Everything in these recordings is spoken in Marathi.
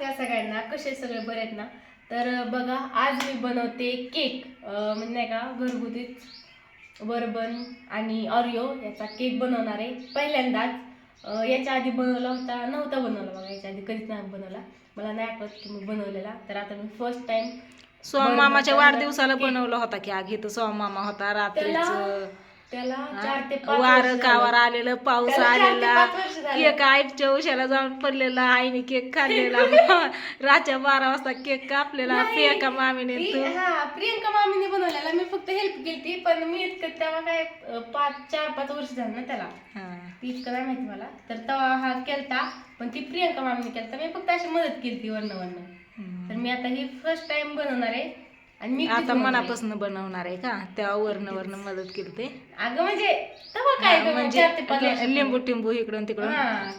नमस्कार सगळ्यांना कसे सगळे बरे आहेत ना? तर बघा आज मी बनवते केक. म्हणजे नाही का घरगुतीच बर्बन आणि ऑरिओ याचा केक बनवणार आहे. पहिल्यांदाच याच्या आधी बनवला होता नव्हता बनवला बघा याच्या आधी कधीच नाही बनवला. मला नाही आठवत की मी बनवलेला. तर आता मी फर्स्ट टाइम सोम मामाच्या. वाढदिवसाला बनवलं होता की आग इथं सोम मामा होता रात्रीच त्याला चार ते पाच वार वर्ष कावर झाले. आलेलं पाऊस त्याला चार ते आलेला पाच वर्ष झाले. केक आईच्या उशाला जाऊन पडलेला आईने केक खाल्लेला रातच्या बारा वाजता केक कापलेला नाही. प्रियंका मामीने तू हा प्रियंका मामीने बनवलेला मी फक्त हेल्प केली पण मी इतकं तेव्हा काय अं, पाच चार पाच वर्ष झालं ना त्याला हा. ती इतकं नाही माहिती मला तर तेव्हा हा केलता पण ती प्रियंका मामीने केलता मी फक्त अशी मदत केली ती वर्ण वर्ण तर. मी आता ही फर्स्ट टाइम बनवणार आहे आणि मी आता मनापासून बनवणार आहे का? तेव्हा वर्ण वर्ण मदत केली ते अगं म्हणजे तेव्हा काय गं, म्हणजे चार ते पाच ले- वर्षापूर्वी. लिंबू टिंबू इकडून तिकडून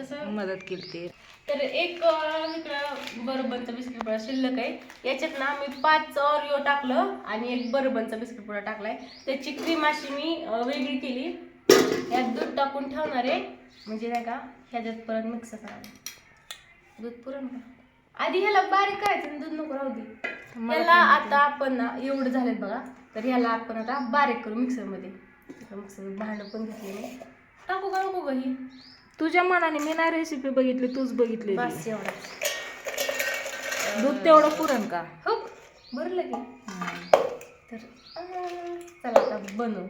तसं. मदत केली ते तर एक अं, इकडं बिस्किट पुडा शिल्लक आहे. याच्यात ना मी पाच ऑरिओ टाकलं आणि एक बरोबरचा बिस्किट पुडा टाकलाय. त्याची क्रीम अशी मी अं, वेगळी केली. यात दूध टाकून ठेवणार आहे. म्हणजे नाही का ह्याच्यात परत मिक्स करायला दूध पुरण का आधी ह्याला बारीक करायचं आणि दूध पण आता आपण ना एवढं झालेत बघा. तर ह्याला आपण आता बारीक करू मिक्सरमध्ये. मिक्सर भांडं पण घेतले मी. टाकू का नको ही? तुझ्या मनाने मी नाही रेसिपी बघितली तूच बघितली बस एवढं. दूध तेवढं पुरण का? हो भरलं की. तर चला आता बनवू.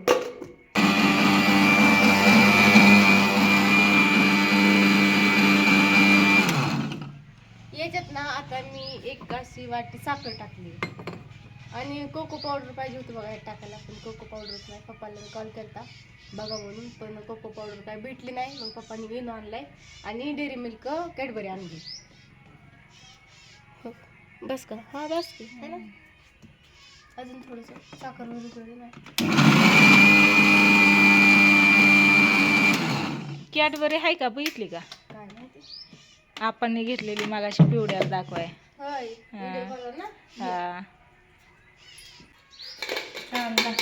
अशी वाटी साखर टाकली. आणि कोको पावडर पाहिजे होती बघा टाकायला पण कोको पावडरच नाही. पप्पाला कॉल केलता. बघा म्हणून पण कोको पावडर काय भेटली नाही. मग पप्पानी घेऊन आणलाय. आणि डेअरी मिल्क कॅडबरी आणली. हो. बस का? हा बस की. है ना? अजून थोडंसं साखर वगैरे थोडी नाही. कॅडबरी आहे का? बघितली का? काय माहिती? आपण घेतलेली मागाशी पिवड्याला दाखवाय. हा. हा.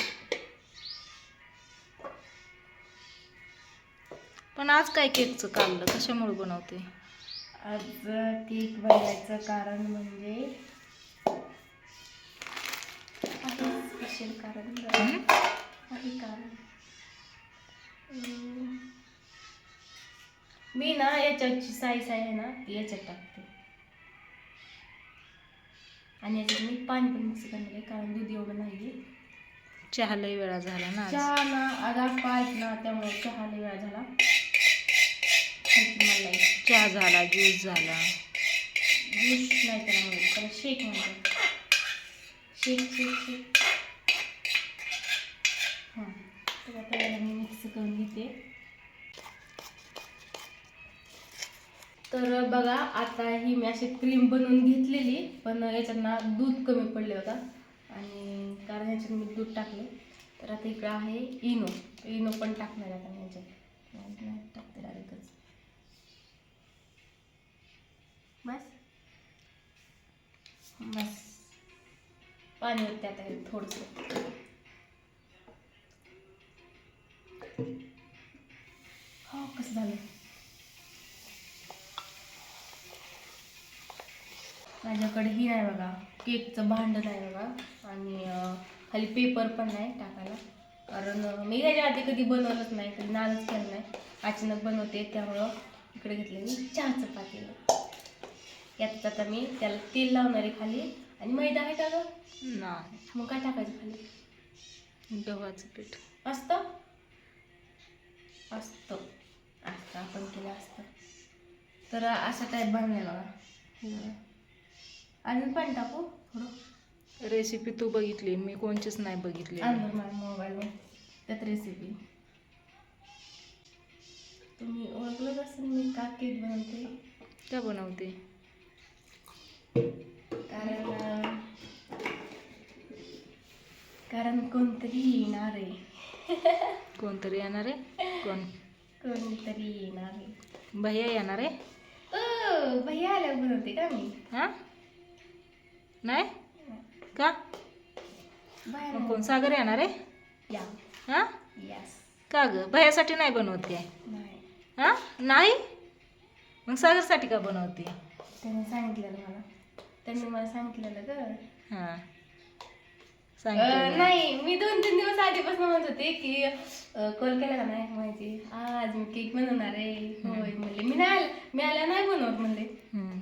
पण आज काय केकचं काढलं कशामुळे बनवते? आज केक बनवायचं कारण म्हणजे स्पेशल कारण हं? आहे कारण. मी ना याच्याची साईज आहे ना याच्यात टाकते. आणि याच्यात मी पाणी पण मिक्स करणार आहे कारण दूध एवढं नाही चहा लई वेळा झाला ना. चहा ना आप्पा आहेत ना त्यामुळे चहा लई वेळा झाला. मला चहा झाला ज्यूस झाला. ज्यूस नाही त्याला म्हणत त्याला शेक म्हणतात शेक शेक शेक. हां. तर आता याला मी मिक्स करून घेते. तर बघा आता ही मी अशी क्रीम बनवून घेतलेली पण याच्यांना दूध कमी पडले होता. आणि कारण याच्यात मी दूध टाकले. तर आता इकडं आहे इनो. इनो पण टाकणार आता मी याच्यात. नाही टाकते डायरेक्टच. बस. बस. पाणी होते आता हे थोडंसं. माझ्याकडे ही नाही बघा. केकचं भांडं नाही बघा. आणि खाली पेपर पण नाही टाकायला. कारण मी ह्याच्या आधी कधी बनवलंच नाही कधी नादच केलं नाही. अचानक बनवते त्यामुळं इकडे घेतलं मी चहाचं पातेलं यात आता मी त्याला तेल लावणार आहे खाली. आणि मैदा आहे का नाही. मग काय टाकायचं खाली? गव्हाचं पीठ. असतं? असतं. असतं आपण केलं असतं. तर असा टाईप बनलाय बघा. अजून पण टाकू थोडं. रेसिपी तू बघितली मी कोणचीच नाही बघितली. आणलं माझ्या मोबाईलवर त्यात रेसिपी तुम्ही ओळखलंच असेल मी का केक बनवते? का बनवते? कारण अं, कारण कोणतरी येणार आहे. कोणतरी येणार आहे? कोण? कोणतरी येणार आहे. भैया येणार आहे? ओ भैया आल्यावर बनवते का मी? हा? नाही? का? मग कोण सागर येणार आहे? या. हा? का ग? भैयासाठी नाही बनवत काय? नाही. हा? नाही? मग सागरसाठी का बनवते? त्यांनी सांगितलेलं मला. त्यांनी मला सांगितलेलं ग. हा. सांगितलं नाही मी दोन तीन दिवस आधीपासून म्हणत होते की कॉल केला का नाही माहिती. आज मी केक बनवणार आहे. होय म्हणले. मी नाही आले मी आल्या नाही बनवत म्हणलं.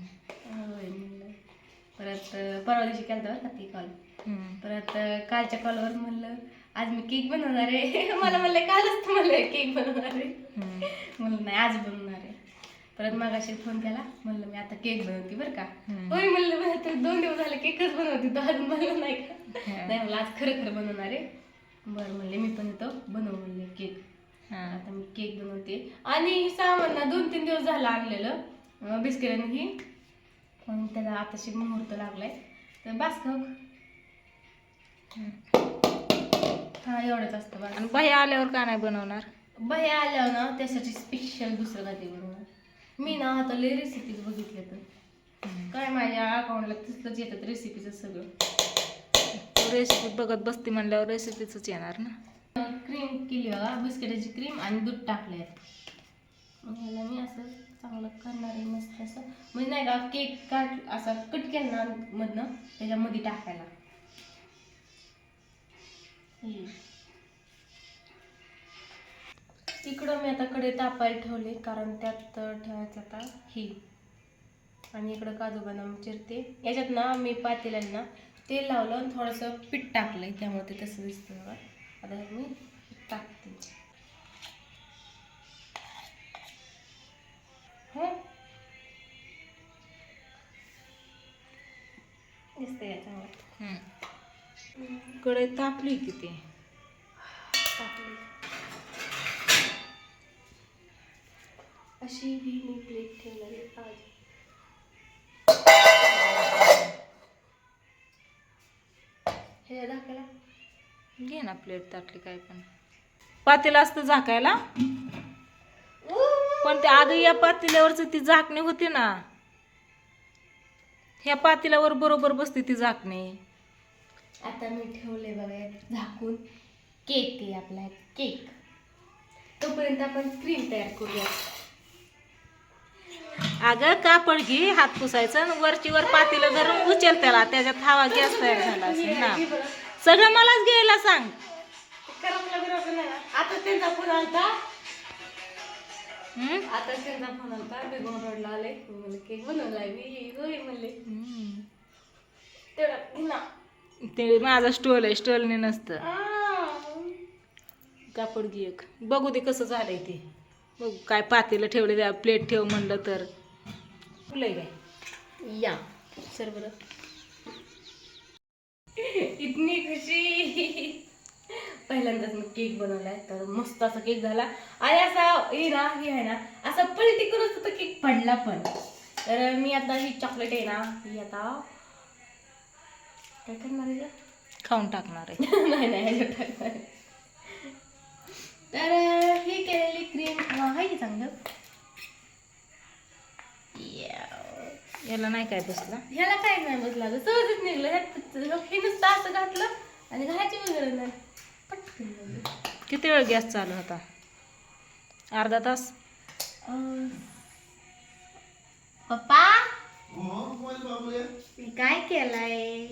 परत परवा दिवशी केला बरं का ती कॉल. परत कालच्या कॉलवर म्हणलं आज मी केक बनवणार आहे मला म्हणले कालच म्हणलं केक बनवणार आहे. म्हणलं नाही आज बनवणार आहे परत मागाशी फोन केला म्हणलं मी आता केक बनवते बरं का. होय म्हणलं मी आता दोन दिवस झाले केकच बनवते तो अजून बनवला नाही का. नाही मला आज खरं खरं बनवणार आहे बरं म्हणले मी पण येतो बनव म्हणले केक. आता मी केक बनवते आणि सामान ना दोन तीन दिवस झालं आणलेलं अं, बिस्किट आणि ही पण त्याला आताशी मुहूर्त लागलाय. तर बास हा एवढंच असतं बास. आणि बाई आल्यावर का नाही बनवणार? बाया आल्यावर ना त्यासाठी स्पेशल दुसरं काहीतरी बनवणार. मी ना आता लय रेसिपीज बघितल्या तर. काय माझ्या अकाउंटला तिथलंच येतात रेसिपीचं सगळं. रेसिपी बघत बसते म्हणल्यावर रेसिपीच येणार ना? क्रीम केली बघा बिस्किटाची क्रीम आणि दूध टाकले ह्याला मी असं चांगलं करणार आहे मस्त असं. म्हणजे नाही का केक काट असा कट केला ना मधनं त्याच्यामध्ये टाकायला. इकडं मी आता कडे तापायला ठेवले कारण त्यात ठेवायचं आता ही. आणि इकडं काजू बदाम चिरते. याच्यात ना मी पातेल्यांना तेल लावलं आणि थोडंसं पीठ टाकलंय त्यामुळे ते तसं दिसतं बघा. आता मी टाकते. हो? का चांगलं कडे तापली. किती अशी ही मी प्लेट ठेवणार आहे आज. हे दाखवला घे ना प्लेट ताटली काय पण. पातेला असतं झाकायला. पण ते आधी या पातेल्यावरच ती झाकणी होती ना. ह्या पातेल्यावर बरोबर बसते ती झाकणी. आता मी ठेवले बघा झाकून. केक आहे आपला केक. तोपर्यंत आपण क्रीम तयार करूया अगं कापड घे हात पुसायचं आणि वरची वर पातेलं धरून उचल त्याला. त्याच्यात हवा गॅस तयार झाला असेल ना. सगळं मलाच घ्यायला सांग. आता त्यांचा फोन आलता? आता त्यांचा फोन आलता. बेगम रोडला आले. म्हणले केक बनवलाय. मी होय म्हणले. तेवढा ना ते माझा स्टोल आहे स्टोलने नसतं. कापड घे एक. बघू दे कसं झालंय ते. बघू काय पातेलं ठेवले त्या प्लेट ठेव म्हणलं तर. फुलंय काय? या. सर बरं. इतनी खुशी. पहिल्यांदाच मी केक बनवलाय तर मस्त असा केक झाला. आणि असा हे ना हे आहे ना असा पलटी करून केक पडला पण. तर मी आता ही चॉकलेट आहे ना ही आता काय करणार आहे? खाऊन टाकणार आहे. नाही नाही ह्याच्यात टाकणार आहे. तर ही केलेली क्रीम आहे की चांगलं? Yeah. याला नाही काय बसला? ह्याला काय नाही बसला सहजच निघलं. ह्यात हे नुसतं असं घातलं आणि घालायची वगैरे नाही. पटकन निघलं. किती वेळ गॅस चालू होता? अर्धा तास? अं, पप्पा? मी काय केलंय?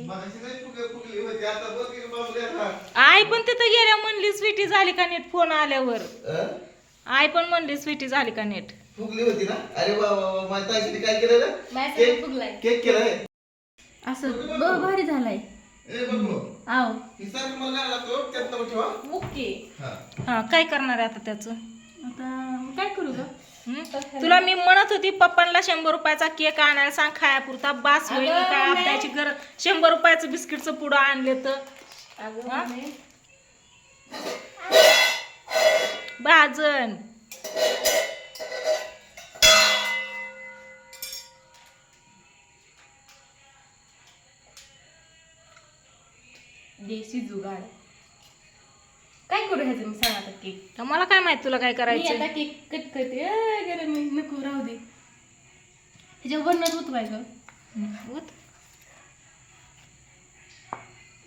आई पण तिथं गेल्या म्हणली स्वीटी झाली का नीट? फोन आल्यावर. आई पण म्हणली स्वीटी झाली का नीट? फुगली होती ना? अरे वा वा वा माझ्या ताईने काय केलेलं? माझ्यासाठी केक? फुगलाय. केक केलाय? असं ब- भारी झालाय. ए बघू आव. ही सारखं मला नाही लागतो त्यात नको ठेवा. ओके. हा काय करणार आहे आता त्याचं? आता काय करू ग? तुला मी म्हणत होती पप्पांना शंभर रुपयाचा केक आणायला सांग खायापुरता बास होईल काय. आपल्याची गरज. शंभर रुपयाचं बिस्किटचं पुढं आणले तर. भाजन. देशी जुगाड. काय करू ह्याचं? मी सांग आता केक. तर मला काय माहीत तुला काय मी करायचं आता केक कट करते. अं, गरम आहे, नको राहू दे. ह्याच्या वर्णात होत पाहिजे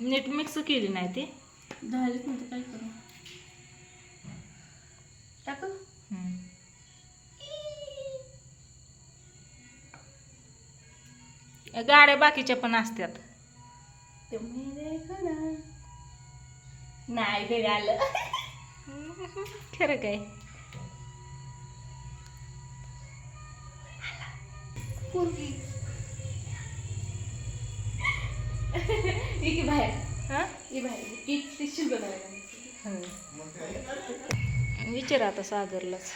नीट मिक्स केली नाही ते. झालीच नाही तर काय करू? टाकू. गाड्या बाकीच्या पण असतात नाही घरी आलं. खरं काय? बाहेर. हा? बाहेर. ती ती शिल्प विचार आता सागरलाच.